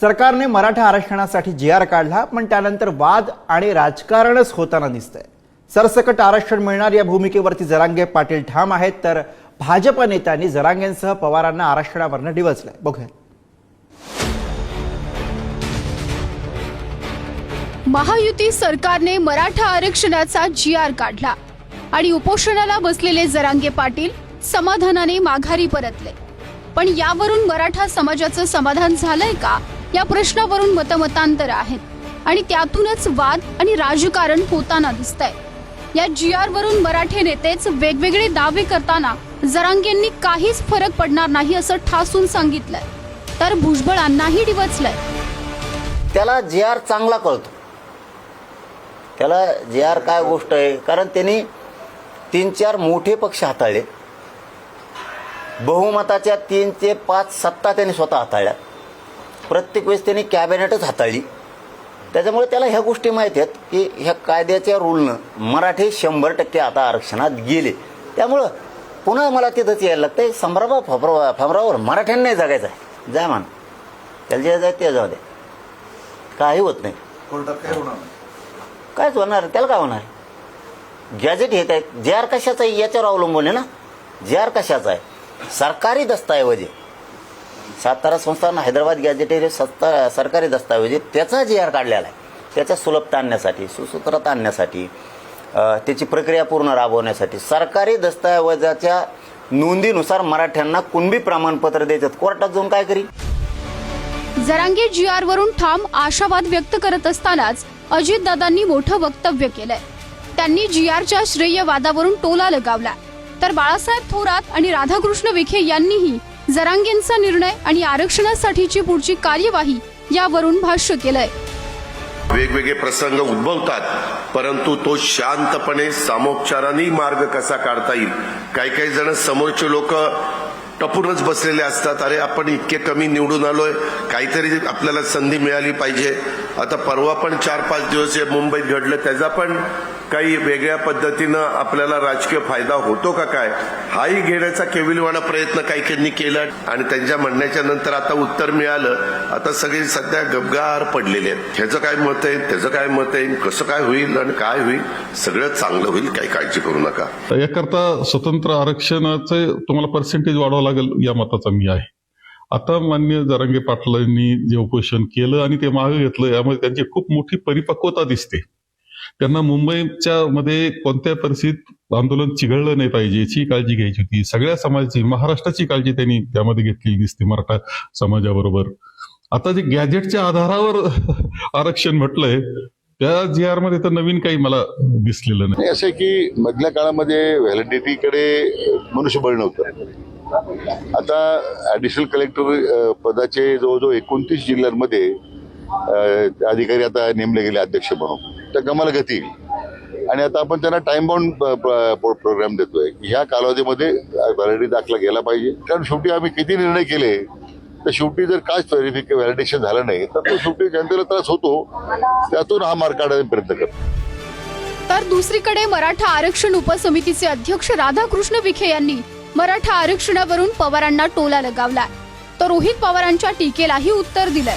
सरकारने मराठा आरक्षणासाठी जी आर काढला पण त्यानंतर वाद आणि राजकारणच होताना दिसतंय. सरसकट आरक्षण मिळणार या भूमिकेवरती जरांगे पाटील ठाम आहेत तर भाजप नेत्यांनी जरांगेंसह पवारांना आरक्षणावरनं डिवचलंय. बघूया. महायुती सरकारने मराठा आरक्षणाचा जी आर काढला आणि उपोषणाला बसलेले जरांगे पाटील समाधानाने माघारी परतले. पण यावरून मराठा समाजाचं समाधान झालंय का? या प्रश्नावरून मतमतांतर आहेत आणि त्यातूनच वाद आणि राजकारण होताना दिसतंय. या जी आर वरून मराठे नेतेच वेगवेगळे दावे करताना जरांगेंनी काहीच फरक पडणार नाही असं ठासून सांगितलंय. तर भुजबळांनाही डिवचलंय. त्याला जी आर चांगला कळतो. त्याला जे आर काय गोष्ट आहे? कारण त्यांनी तीन चार मोठे पक्ष हाताळले. बहुमताच्या तीन ते पाच सत्ता त्यांनी स्वतः हाताळल्या. प्रत्येक वेळेस त्यांनी कॅबिनेटच हाताळली. त्याच्यामुळे त्याला ह्या गोष्टी माहीत आहेत की ह्या कायद्याच्या रूलनं मराठी शंभर टक्के आता आरक्षणात गेले. त्यामुळं पुन्हा मला तिथंच यायला लागतंय. संभ्रमा फबरा फबरावर मराठ्यांनाही जगायचं आहे जा मान त्याला जे जाय ते जाऊ दे. काही होत नाही. कोर्टात काय होणार नाही? कायच होणार त्याला काय होणार? गॅजेट येत आहेत जे आर कशाचं आहे याच्यावर अवलंबून आहे ना? जे आर कशाचा आहे? सरकारी दस्तऐवज आहे. सातारा संस्थान हैदराबाद गॅजेट हे सत्ता सरकारी दस्तऐवज त्याचा जे आर काढलेला आहे त्याच्या सुलभता आणण्यासाठी सुसूत्रता आणण्यासाठी त्याची प्रक्रिया पूर्ण राबवण्यासाठी सरकारी दस्तऐवजाच्या नोंदीनुसार मराठ्यांना कुणबी प्रमाणपत्र देतात. कोर्टात जाऊन काय करी? जरांगीर जी आर वरून ठाम आशावाद व्यक्त करत असतानाच अजितदादांनी मोठं वक्तव्य केलंय. त्यांनी जी आरच्या श्रेयवादावरून टोला लगावला. तर बाळासाहेब थोरात आणि राधाकृष्ण विखे यांनीही जरांगेंचा निर्णय आणि आरक्षणासाठीची पुढची कार्यवाही यावरून भाष्य केलंय. वेगवेगळे प्रसंग उद्भवतात परंतु तो शांतपणे सामोपचाराने मार्ग कसा काढता येईल? काही काही जण समोरचे लोक टपूनच बसलेले असतात. अरे आपण इतके कमी निवडून आलोय काहीतरी आपल्याला संधी मिळाली पाहिजे. आता परवा पण चार पाच दिवस हे मुंबईत घडलं त्याचा पण काही वेगळ्या पद्धतीनं आपल्याला राजकीय फायदा होतो का काय हाही घेण्याचा केविलवाणा प्रयत्न काही त्यांनी केला आणि त्यांच्या म्हणण्याच्या नंतर आता उत्तर मिळालं. आता सगळे सध्या गबगार पडलेले आहेत. ह्याचं काय मत आहे त्याचं काय मत आहे कसं काय होईल आणि काय होईल सगळं चांगलं होईल काही काळजी करू नका. याकरता स्वतंत्र आरक्षणाचे तुम्हाला पर्सेंटेज वाढवावं लागेल या मताचा मी आहे. आता मान्य जरंगे पाटलांनी जे उपोषण केलं आणि ते मागे घेतलं यामध्ये त्यांची खूप मोठी परिपक्वता दिसते. त्यांना मुंबईच्या मध्ये कोणत्या परिस्थितीत आंदोलन चिघळलं नाही पाहिजे याची काळजी घ्यायची होती. सगळ्या समाजाची महाराष्ट्राची काळजी त्यांनी त्यामध्ये घेतलेली दिसते मराठा समाजाबरोबर. आता जे गॅजेटच्या आधारावर आरक्षण म्हटलंय त्या जी आरमध्ये तर नवीन काही मला दिसलेलं नाही. असं की मधल्या काळामध्ये व्हॅलिडिटीकडे मनुष्यबळ नव्हतं. आता ऍडिशनल कलेक्टर पदाचे जवळजवळ एकोणतीस जिल्ह्यांमध्ये अधिकारी आता नेमले गेले अध्यक्ष म्हणून. त्या कमाल गती. येईल. आणि आता आपण त्यांना टाइम बाउंड प्रोग्राम देतोय. ह्या कालावधीमध्ये व्हॅलिडी दाखला गेला पाहिजे. कारण शेवटी आम्ही किती निर्णय केले तर शेवटी जर काच व्हेरिफिक व्हॅलिडेशन झालं नाही तर तो शेवटी जनतेला त्रास होतो. त्यातून हा मार्ग काढायचा प्रयत्न करतो. तर दुसरीकडे मराठा आरक्षण उपसमितीचे अध्यक्ष राधाकृष्ण विखे यांनी मराठा आरक्षणावरून पवारांना टोला लगावला तर रोहित पवारांच्या टीकेलाही उत्तर दिलंय.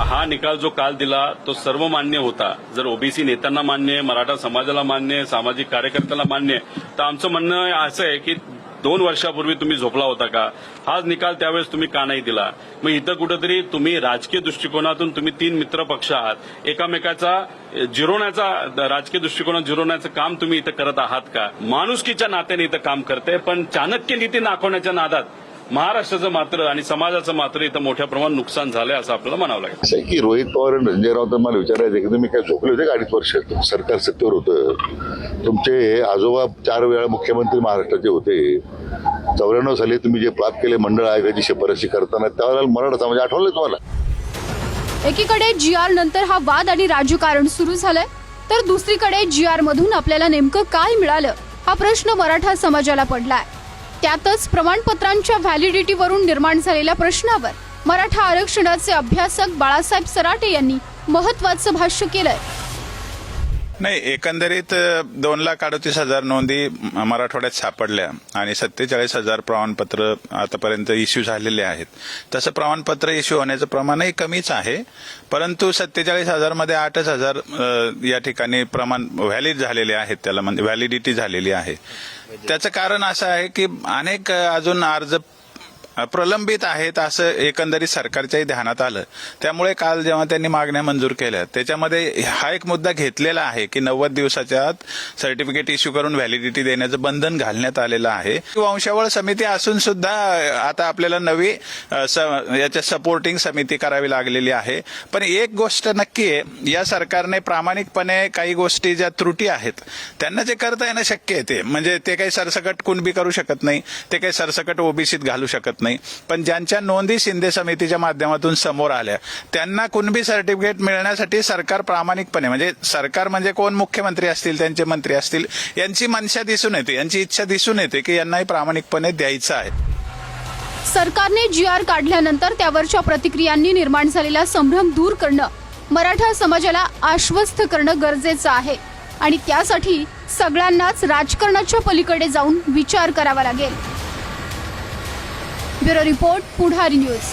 हा निकाल जो काल दिला तो सर्व मान्य होता. जर ओबीसी नेत्यांना मान्य आहे मराठा समाजाला मान्य आहे सामाजिक कार्यकर्त्याला मान्य आहे तर आमचं म्हणणं असं आहे की दोन वर्षापूर्वी तुम्ही झोपला होता का? हाच निकाल त्यावेळेस तुम्ही का नाही दिला? मग इथं कुठेतरी तुम्ही राजकीय दृष्टिकोनातून तुम्ही तीन मित्र पक्ष आहात. एकामेकाचा जिरवण्याचा राजकीय दृष्टिकोनात जिरवण्याचं काम तुम्ही इथं करत आहात का? माणुसकीच्या नात्याने इथं काम करते पण चाणक्य नीती दाखवण्याच्या नादात महाराष्ट्राचं मात्र आणि समाजाचं मात्र इथं मोठ्या प्रमाणात नुकसान झालंय असं आपल्याला म्हणावं लागेल. असं आहे की रोहित पवार आणि संजय राऊत मला विचारायचं की तुम्ही काय झोपले होते का अडीच वर्ष? सरकार सत्तेवर होतं. तुमचे आजोबा चार वेळा मुख्यमंत्री महाराष्ट्राचे होते. चौऱ्याण्णव साली तुम्ही जे प्राप्त केले मंडळ आयोगाची शिफारशी करताना त्यावेळेला मराठा समाज आठवलं तुम्हाला? एकीकडे जी आर नंतर हा वाद आणि राजकारण सुरू झालंय. तर दुसरीकडे जी आर मधून आपल्याला नेमकं काय मिळालं? हा प्रश्न मराठा समाजाला पडलाय. त्यातच प्रमाणपत्रांच्या व्हॅलिडिटीवरून निर्माण झालेल्या प्रश्नावर मराठा आरक्षणाचे अभ्यासक बाळासाहेब सराटे यांनी महत्वाचं भाष्य केलंय. नाही एकंदरीत दोन लाख अडतीस हजार नोंदी मराठवाड्यात सापडल्या आणि सत्तेचाळीस हजार प्रमाणपत्र आतापर्यंत इश्यू झालेले आहेत. तसं प्रमाणपत्र इश्यू होण्याचं प्रमाणही कमीच आहे परंतु सत्तेचाळीस हजारमध्ये आठच हजार या ठिकाणी प्रमाण व्हॅलिड झालेले आहेत त्याला म्हणजे व्हॅलिडिटी झालेली आहे. त्याचं कारण असं आहे की अनेक अजून अर्ज प्रलंबित आहेत असं एकंदरीत सरकारच्याही ध्यानात आलं. त्यामुळे काल जेव्हा त्यांनी मागण्या मंजूर केल्या त्याच्यामध्ये हा एक मुद्दा घेतलेला आहे की नव्वद दिवसाच्या आत सर्टिफिकेट इश्यू करून व्हॅलिडिटी देण्याचं बंधन घालण्यात आलेलं आहे. वंशावळ समिती असून सुद्धा आता आपल्याला नवी स- याच्या सपोर्टिंग समिती करावी लागलेली आहे. पण एक गोष्ट नक्की आहे या सरकारने प्रामाणिकपणे काही गोष्टी ज्या त्रुटी आहेत त्यांना जे करता येणं शक्य आहे ते. म्हणजे ते काही सरसकट कुणबी करू शकत नाही ते काही सरसकट ओबीसीत घालू शकत नाही. पण ज्यांच्या नोंदी शिंदे समितीच्या माध्यमातून समोर आल्या त्यांना कुणबी सर्टिफिकेट मिळण्यासाठी सरकार प्रामाणिकपणे म्हणजे सरकार म्हणजे कोण? मुख्यमंत्री असतील त्यांचे मंत्री असतील यांची मनशा दिसून येते यांची इच्छा दिसून येते की यांनाही प्रामाणिकपणे द्यायचं आहे. सरकारने जी आर काढल्यानंतर त्यावरच्या प्रतिक्रियांनी निर्माण झालेला संभ्रम दूर करणं मराठा समाजाला आश्वस्त करणं गरजेचं आहे. आणि त्यासाठी सगळ्यांनाच राजकारणाच्या पलीकडे जाऊन विचार करावा लागेल. Bureau report પુઢારી news